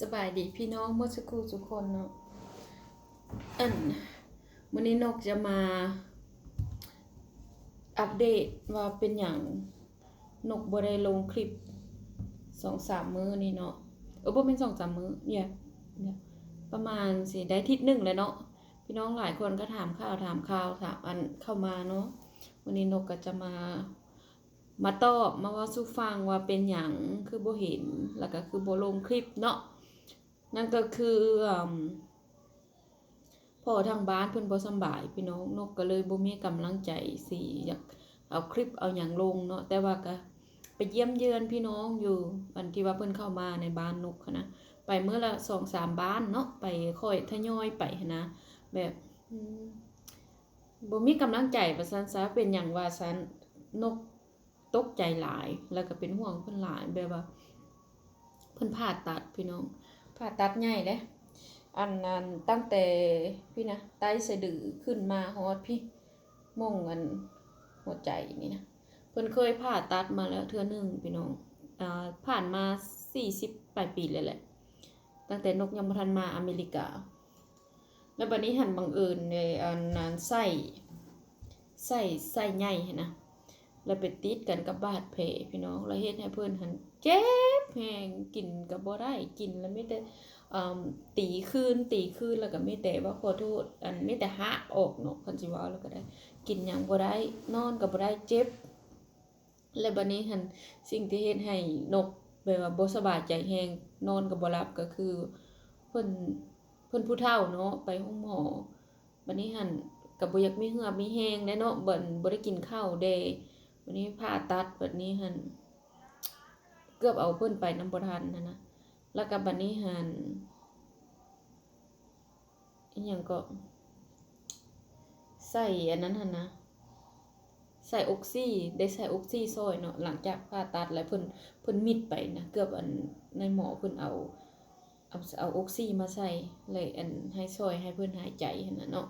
สบายดีพี่น้องเมื่อสักครู่ทุกคนเนาะอันวันนี้นกจะมา อัปเดตว่าเป็นอย่างนกบ่ได้ลงคลิปสองสามมื้อนี่เนาะเออบ่เป็นสองสามมื้อเนี่ยเนี่ยประมาณสิได้ทิศหนึ่งเลยเนาะพี่น้องหลายคนก็ถามข่าวถามข่าวถามอันเข้ามาเนาะวันนี้นกก็จะมามาตอบมาว่าสู่ฟังว่าเป็นหยังคือบ่เห็นแล้วก็คือบ่ลงคลิปเนาะ นั่นก็คือพ่อทางบ้านเพิ่นบ่สบายพี่น้องนกก็เลยบ่มีกำลังใจสิอยากเอาคลิปเอาหยังลงเนาะแต่ว่าก็ไปเยี่ยมเยือนพี่น้องอยู่วันที่ว่าเพิ่นเข้ามาในบ้านนกนะไปเมื้อละ2-3บ้านเนาะไปค่อยทยอยไปนะแบบบ่มีกำลังใจว่าซั่นซะเป็นหยังว่าซั่นนกตกใจหลาย แล้วก็เป็นห่วงเพิ่นหลายแบบว่าเพิ่นผ่าตัดพี่น้อง ผ่าตัดใหญ่เด้อันนั้นตั้งแต่พี่นะไตสะดือขึ้นมาฮอดพี่มงอันหัวใจนี่นะเพิ่นเคยผ่าตัดมาแล้วเทื่อหนึงพี่น้องอ่าผ่านมา40ปลายปีเลยแหละ ตั้งแต่นกยังบทันมาอเมริกา แล้วบัดนี้หันบังเอิญในอันนั้นไส้ไส้ไส้ใหญ่นะ แล้วไปติดกันกับบาดแผลพี่น้องแล้วเฮ็ดให้เพิ่อนหันเจ็บแฮงกินก็บ่ได้กินแล้วไมีแต่อ่าตีคืนตีคืนแล้วก็ไมีแต่ว่าขอโทษอันไมีแต่หักออกเนาะคันสิว่าแล้วก็ได้ กินหยังบ่ได้นอนก็บ่ได้เจ็บและบัดนี้หันสิ่งที่เฮ็ดให้นกแบบว่าบ่สบายใจแฮงนอนก็บ่หลับก็คือเพิ่นเพิ่นผู้เฒ่าเนาะไปห้องหมอบัดนี้หันก็บ่อยากมีเหือมีแฮงแน่เนาะเบิ่นบ่ได้กินข้าวเด วันนี้ผ่าตัดแบบนี้หันเกือบเอาเพิ่อนไปน้ำบทันนะนะแล้วก็บัดนี้หันอีหยังก็ ใส่อันนั้นหันนะใส่ออกซิได้ใส่ออกซิซอยเนาะหลังจากผ่าตัดแล้วเพิ่นเพิ่นมิดไปนะเกือบอันในหมอเพิ่นเอาเอาเอาออกซิมาใส่เลยอันให้ซอยให้เพิ่นหายใจหันนะเนาะ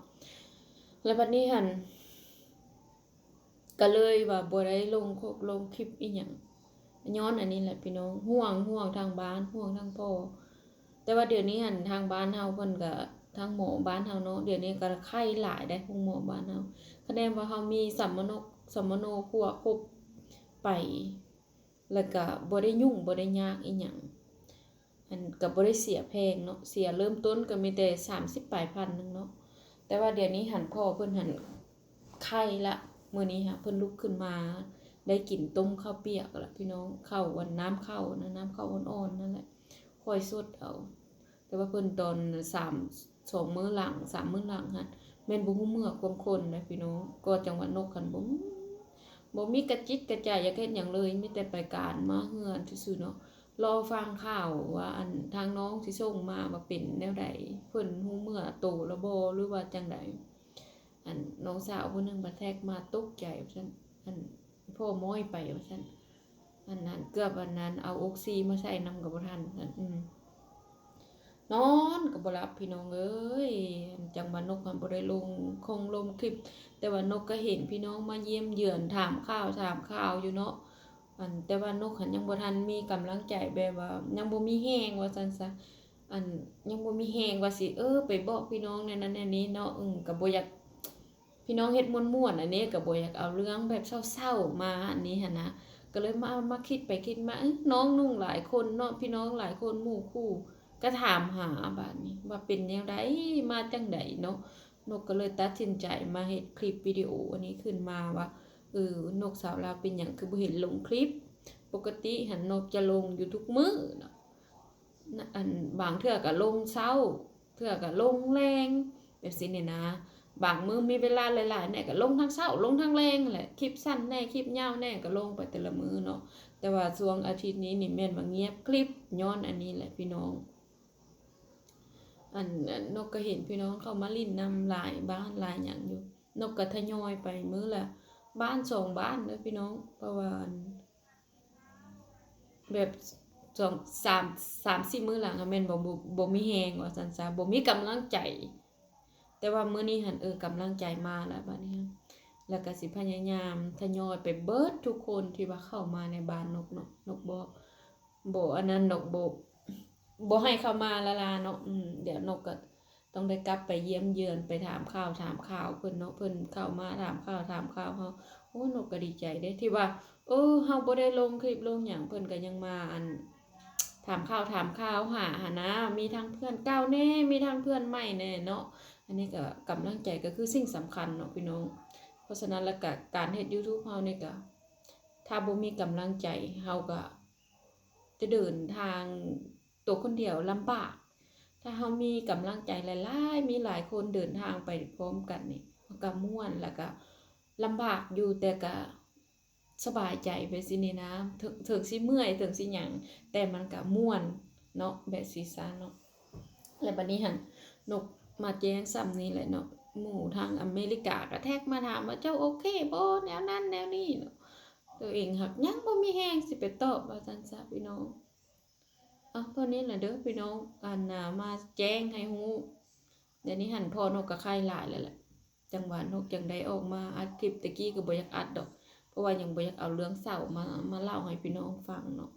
แล้วบัดนี้หัน ก็เลยว่าบ่ได้ลงคลงคลิปอีหยังย้อนอันนี้แหละพี่น้องห่วงห่วงทางบ้านห่วงทางพ่อแต่ว่าเดี๋ยวนี้หันทางบ้านเฮาเพิ่นก็ทางหมอบ้านเฮาเนาะเดี๋ยวนี้ก็ไข้หลายได้ของหมอบ้านเฮาคะแนนว่าเฮามีสัมมโนสัมมโนครัวครบไปแล้วก็บ่ได้ยุ่งบ่ได้ยากอีหยังอันก็บ่ได้เสียแพงเนาะเสียเริ่มต้นก็มีแต่30ปลายพันนึงเนาะแต่ว่าเดี๋ยวนี้หันพ่อเพิ่นหันไข้ละ มื่อนี้ค่ะเพิ่นลุกขึ้นมาได้กลิ่นต้มข้าวเปียกแล้วพี่น้องข้าววันน้ำข้าวนะน้ำข้าวอ่อนๆนั่นแหละค่อยสดเอา แต่ว่าเพิ่นตอนสามสองมื้อหลังสามมื้อหลังหั่นแม่นบ่ฮู้เมื่อความคนนะพี่น้องก็จังหวัดนกคันบ่บ่มีกระจิตกระใจอยากเฮ็ดหยังเลยมีแต่ไปการมาเฮือนซื่อๆเนาะรอฟังข่าวว่าอันทางน้องสิส่งมาว่าเป็นแนวใดเพิ่นฮู้เมื่อโตแล้วบ่หรือว่าจังได อันน้องสาวผู้หนึงบัดแทกมาตุกใจว่าฉันอันพ่อม้อยไปว่าฉันอันนั้นเกือบอันนั้นเอาออกซิมาใส่น้ำกับบ่ทันซั่นอืมนอนก็บ่หลับพี่น้องเอ้ยจังว่านกมันบ่ได้ลงคงลงคลิป แต่ว่านกก็เห็นพี่น้องมาเยี่ยมเยือนถามข่าวถามข่าวอยู่เนาะอันแต่ว่านกหันยังบ่ทันมีกำลังใจแบบว่า ยังบ่มีแฮงว่าซั่นซะอันยังบ่มีแฮงว่าสิเออไปบอกพี่น้องในนั้นในนี้เนาะอืมก็บ่อยาก พี่น้องเฮ็ดม่วนๆอันนี้ก็บ่อยากเอาเรื่องแบบเศร้าๆมาอันนี้หันนะก็เลยมามาคิดไปคิดมาน้องนุ่งหลายคนเนาะพี่น้องหลายคนหมู่คู่ ก็ถามหาบาดนี้ว่าเป็นแนวใดมาจังไดเนาะนกก็เลยตัดสินใจมาเฮ็ดคลิปวิดีโออันนี้ขึ้นมาว่าเออนกสาวลาวเป็นหยังคือบ่เห็นลงคลิป ปกติหันนกจะลงอยู่ทุกมื้อเนาะอันบางเทื่อก็ลงเช้า เทื่อก็ลงแรงแบบสิเนี่ยนะ บางมือมีเวลาหลายๆแน่ก็ลงทั้งเช้าลงทั้งแรงแหละคลิปสั้นแน่คลิปยาวแน่ก็ลงไปแต่ละมือเนาะแต่ว่าช่วงอาทิตย์นี้นี่แม่นว่าเงียบคลิปย้อนอันนี้แหละพี่น้อง อันอันนกก็เห็นพี่น้องเข้ามาลิ้นนำหลายบ้านหลายอย่างอยู่ นกก็ทยอยไปมื้อละบ้านสองบ้านเด้อพี่น้องเพระว่าอันแบบสองสามสามสี่มื้อหลังอะแม่นบ่บ่มีแฮงว่าซั่นซะบ่มีกำลังใจ แต่ว่ามื้อนี้หันเออกำลังใจมาแล้วบัดนี้แล้วก็สิพยายามทยอยไปเบิดทุกคนที่ว่าเข้ามาในบ้านนกเนาะนกบ่บ่อันนั้นนกบ่บ่ให้เข้ามาละลาเนาะเดี๋ยวนกก็ต้องได้กลับไปเยี่ยมเยือนไปถามข่าวถามข่าวเพิ่นเนาะเพิ่นเข้ามาถามข่าวถามข่าวเฮาโอ้นกก็ดีใจเด้ที่ว่า เออเฮาบ่ได้ลงคลิปลงหยังเพิ่นก็ยังมาอัน ถามข่าวถามข่าวหาหานะ มีทั้งเพื่อนเก่าแน่ มีทั้งเพื่อนใหม่แน่เนาะ อันนี้ก็กำลังใจก็คือสิ่งสำคัญเนาะพี่น้อง เพราะฉะนั้นแล้วก็การเฮ็ด YouTube เฮานี่ก็ถ้าบ่มีกำลังใจเฮาก็จะเดินทางตัวคนเดียวลำบาก ถ้าเฮามีกำลังใจหลายๆมีหลายคนเดินทางไปพร้อมกันนี่มันก็ม่วนแล้วก็ลำบากอยู่แต่ก็สบายใจไปสินี่นะถึงถึงสิเมื่อยถึงสิหยังแต่มันก็ม่วนเนาะแบบสีสันเนาะแล้วบัดนี้หันนก มาแจ้งซ้ำนี่แหละเนาะหมู่ทางอเมริกาก็แท็กมาถามว่าเจ้าโอเคบ่แนวนั้นแนวนี้เนาะตัวเองหักยังบ่มีแฮงสิไปตอบว่าซันซะพี่น้องเอาตัวนี้แหละเด้อพี่น้องอันน่ะมาแจ้งให้ฮู้เดี๋ยวนี้หันพอนกก็ไข้หลายแล้วแหละจังหวะนกจังได้ออกมาอัดคลิปตะกี้ก็บ่อยากอัดดอก เพราะว่ายังบ่อยากเอาเรื่องเศร้ามามาเล่าให้พี่น้องฟังเนาะ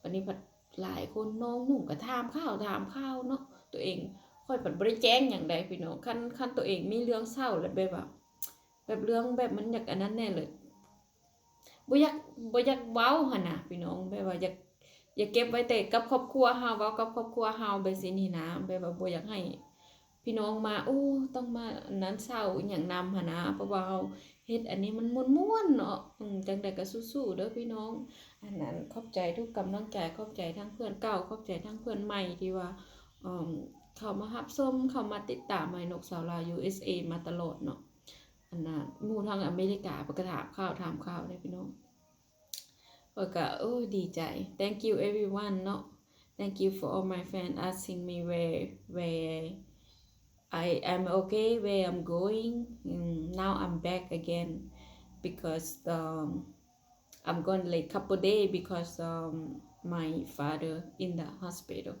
วันนี้ผัดหลายคนน้องหนุ่มก็ถามข้าวถามข้าวเนาะตัวเอง ค่อยผัดบ่ได้แจ้งอย่างใดพี่น้องคันคันตัวเองมีเรื่องเศร้าแล้วแบบว่าแบบเรื่องแบบมันอยากอันนั้นแน่เลยบ่อยากบ่อยากเว้าหั่นน่ะพี่น้องแบบว่าอยากอยากเก็บไว้แต่กับครอบครัวเฮาเว้ากับครอบครัวเฮาไปสินี่นะแบบว่าบ่อยากให้ พี่น้องมาโอ้ต้องมานั้นเศร้าอย่างนำหั่นนะเพราะว่าเฮ็ดอันนี้มันม่วนๆเนาะจังใดก็สู้ๆเด้อพี่น้อง อันนั้นขอบใจทุกกำลังใจขอบใจทั้งเพื่อนเก่าขอบใจทั้งเพื่อนใหม่ที่ว่า เขามารับชมเขามาติดตามให้นกสาวลาว USA มาตลอดเนาะอันนั้นมูทางอเมริกาเพิ่นก็ถามข่าวถามข่าวได้พี่น้องเพิ่นก็โอ้ดีใจ thank you everyone เนาะ thank you for all my fans asking me where where I am okay where I'm going now I'm back again because um I'm gonna like couple day because um my father in the hospital.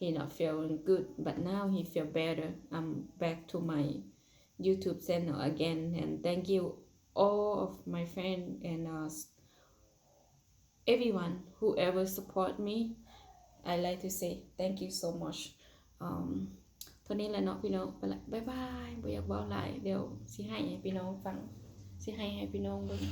He not feeling good, but now he feel better. I'm back to my YouTube channel again, and thank you all of my friend and uh, everyone whoever support me. I like to say thank you so much. Um เท่านี้แหละเนาะพี่น้องไปละบ๊ายบายบ่อยากเว้าหลายเดี๋ยวสิให้ให้พี่น้องฟังสิให้ให้พี่น้องเบิ่ง